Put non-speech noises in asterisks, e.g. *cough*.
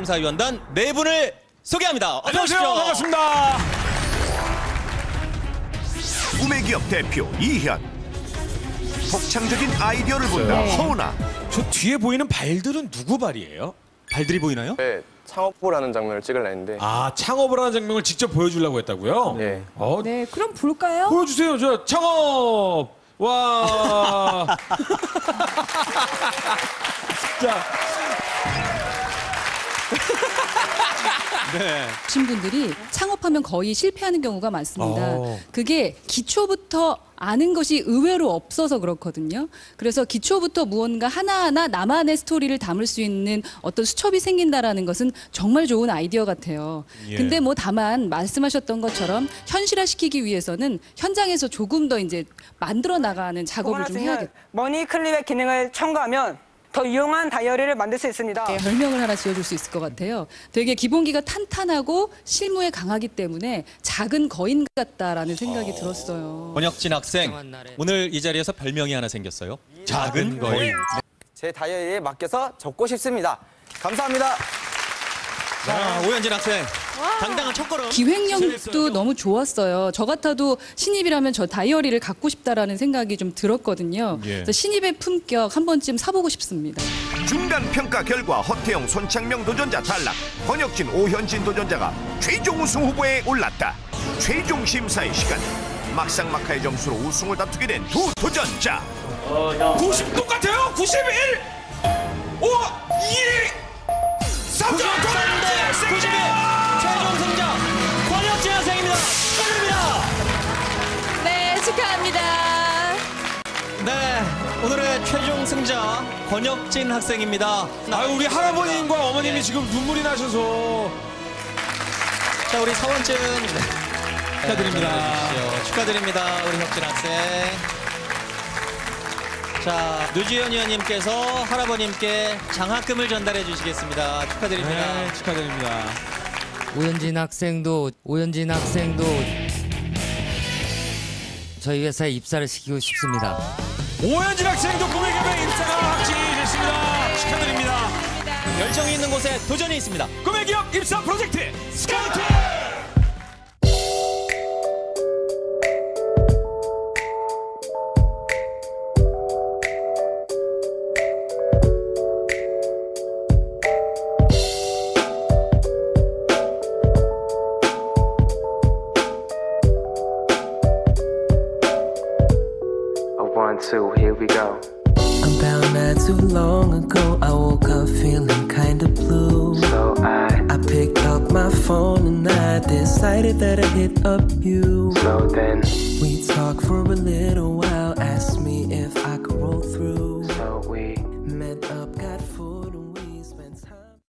심사위원단 네 분을 소개합니다. 어서 안녕하세요. 오십시오. 반갑습니다. 꿈의 기업 대표 이현 독창적인 아이디어를 본다 네. 허은아 저 뒤에 보이는 발들은 누구 발이에요? 발들이 보이나요? 네, 창업부라는 장면을 찍으려 했는데 아 창업을 하는 장면을 직접 보여주려고 했다고요? 네. 어, 네, 그럼 볼까요? 보여주세요. 저 창업. 와. *laughs* 진 짜. 네. 신 분들이 창업하면 거의 실패하는 경우가 많습니다. 어. 그게 기초부터 아는 것이 의외로 없어서 그렇거든요. 그래서 기초부터 무언가 하나하나 나만의 스토리를 담을 수 있는 어떤 수첩이 생긴다라는 것은 정말 좋은 아이디어 같아요. 예. 근데 뭐 다만 말씀하셨던 것처럼 현실화시키기 위해서는 현장에서 조금 더 이제 만들어 나가는 작업을 좀 해야겠다. 머니 클립의 기능을 첨가하면 더 유용한 다이어리를 만들 수 있습니다. 별명을 하나 지어줄 수 있을 것 같아요. 되게 기본기가 탄탄하고 실무에 강하기 때문에 작은 거인 같다라는 생각이 들었어요. 권혁진 학생 오늘 이 자리에서 별명이 하나 생겼어요. 작은 거인. 제 다이어리에 맡겨서 적고 싶습니다. 감사합니다. 자, 오현진 학생 당당한 첫걸음. 기획력도 너무 좋았어요. 저 같아도 신입이라면 저 다이어리를 갖고 싶다라는 생각이 좀 들었거든요. 예. 그래서 신입의 품격 한 번쯤 사보고 싶습니다. 중간 평가 결과 허태영 손창명 도전자 탈락 권혁진 오현진 도전자가 최종 우승 후보에 올랐다 최종 심사의 시간 막상막하의 점수로 우승을 다투게 된 두 도전자 90 똑같아요. 91. 5 2 오늘의 최종 승자 권혁진 학생입니다. 아, 우리 할아버님과 어머님이 지금 눈물이 나셔서 자, 우리 서원증 네. 축하드립니다. 주십시오. 축하드립니다, 우리 혁진 학생. 자, 노주현 의원님께서 할아버님께 장학금을 전달해 주시겠습니다. 축하드립니다. 네, 축하드립니다. 오현진 학생도 오현진 학생도 저희 회사에 입사를 시키고 싶습니다. 오현진 학생도 꿈의 개명 입사가 확정이 됐습니다. 축하드립니다. 열정이 있는 곳에 도전이 있습니다. 꿈의 기업 입사 프로젝트 스카우트! Two, here we go. About not too long ago, I woke up feeling kinda blue. So I, I picked up my phone and I decided that I'd hit up you. so then, We talked for a little while,